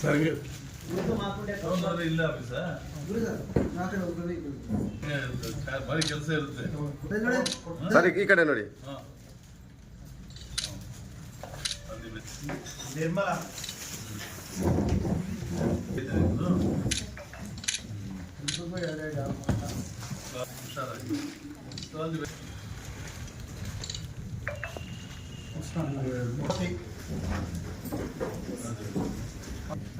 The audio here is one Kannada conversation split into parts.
ಸರಿ ಇಲ್ಲ ಭಾರಿ ಕೆಲಸ ಇರುತ್ತೆ ಸರಿ ಈ ಕಡೆ ನೋಡಿ. ನಿರ್ಮಲಾ ಇದೆ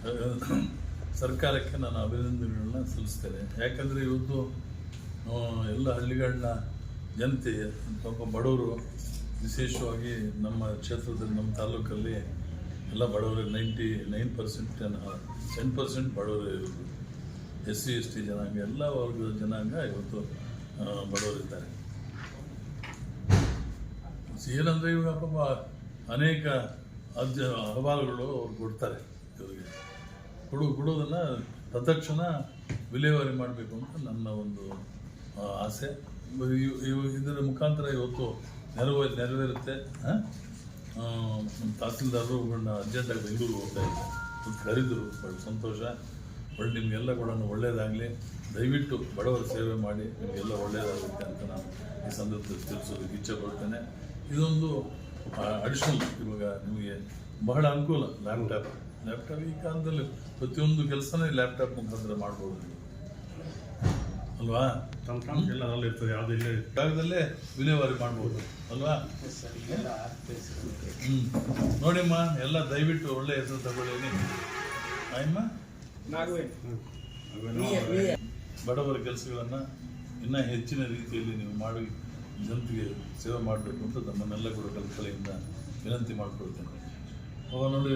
ಸರ್ಕಾರಕ್ಕೆ ನಾನು ಅಭಿನಂದನೆಗಳನ್ನ ಸಲ್ಲಿಸ್ತೇನೆ. ಯಾಕಂದರೆ ಇವತ್ತು ಎಲ್ಲ ಹಳ್ಳಿಗಳನ್ನ ಜನತೆ, ಪಾಪ ಬಡವರು, ವಿಶೇಷವಾಗಿ ನಮ್ಮ ಕ್ಷೇತ್ರದಲ್ಲಿ, ನಮ್ಮ ತಾಲೂಕಲ್ಲಿ ಎಲ್ಲ ಬಡವರು, ನೈಂಟಿ ನೈನ್ ಪರ್ಸೆಂಟ್ ಜನ ಟೆನ್ ಪರ್ಸೆಂಟ್ ಬಡವರು ಇರೋದು. ಎಸ್ ಸಿ, ಎಸ್ ಟಿ ಜನಾಂಗ, ಎಲ್ಲ ವರ್ಗದ ಜನಾಂಗ ಇವತ್ತು ಬಡವರಿದ್ದಾರೆ. ಏನಂದರೆ ಇವಾಗ ಪಾಪ ಅನೇಕ ಅಜ್ಜ ಅಹವಾಲುಗಳು ಅವ್ರು ಕೊಡ್ತಾರೆ. ಇವರಿಗೆ ಕೊಡು ಕೊಡೋದನ್ನು ತತ್ಕ್ಷಣ ವಿಲೇವಾರಿ ಮಾಡಬೇಕು ಅಂತ ನನ್ನ ಒಂದು ಆಸೆ. ಇದರ ಮುಖಾಂತರ ಇವತ್ತು ನೆರವೇ, ನೆರವೇರುತ್ತೆ. ತಹಸೀಲ್ದಾರರುಗಳನ್ನ ಅರ್ಜೆಂಟಾಗಿ ಬೆಂಗಳೂರು ಹೋಗ್ತಾ ಇದ್ದೆ ಕರೆದರು, ಬಹಳ ಸಂತೋಷ. ಒಳ್ಳೆ, ನಿಮಗೆಲ್ಲ ಕೂಡ ಒಳ್ಳೆಯದಾಗಲಿ ದಯವಿಟ್ಟು ಬಡವರ ಸೇವೆ ಮಾಡಿ, ನಿಮಗೆಲ್ಲ ಒಳ್ಳೆಯದಾಗುತ್ತೆ ಅಂತ ನಾನು ಈ ಸಂದರ್ಭದಲ್ಲಿ ತಿಳಿಸೋದಕ್ಕೆ ಇಚ್ಛೆ ಪಡ್ತೇನೆ. ಇದೊಂದು ಅಡಿಷನಲ್ ಇವಾಗ ನಿಮಗೆ ಬಹಳ ಅನುಕೂಲ ಲ್ಯಾಪ್ಟಾಪ್ ಲ್ಯಾಪ್ಟಾಪ್ ಈ ಕಾಲದಲ್ಲಿ ಪ್ರತಿಯೊಂದು ಕೆಲಸನೇ ಲ್ಯಾಪ್ಟಾಪ್ ಮುಖಾಂತರ ಮಾಡ್ಬೋದು ನೀವು. ಅಲ್ವಾ? ತಂತ್ರಾಂಶ ಎಲ್ಲ ಅದರಲ್ಲಿ ಇರ್ತದೆ ಯಾವ್ದು ಇಲ್ಲೇ ಜಾಗದಲ್ಲೇ ವಿಲೇವಾರಿ ಮಾಡ್ಬೋದು ಅಲ್ವಾ? ಹ್ಮ್. ನೋಡಿಮ್ಮ ಎಲ್ಲ ದಯವಿಟ್ಟು ಒಳ್ಳೆ ಹೆಸರು ತಗೊಳ್ಳಿ ಆಯಮ್ಮ? ಬಡವರ ಕೆಲಸಗಳನ್ನ ಇನ್ನ ಹೆಚ್ಚಿನ ರೀತಿಯಲ್ಲಿ ನೀವು ಮಾಡಿ ಜನತೆಗೆ ಸೇವೆ ಮಾಡಬೇಕು ಅಂತ ತಮ್ಮನ್ನೆಲ್ಲ ಕೂಡ ಕಲ್ಕಲೆಯಿಂದ ವಿನಂತಿ ಮಾಡ್ಕೊಳ್ತೇನೆ. ಅವಾಗ ನೋಡಿ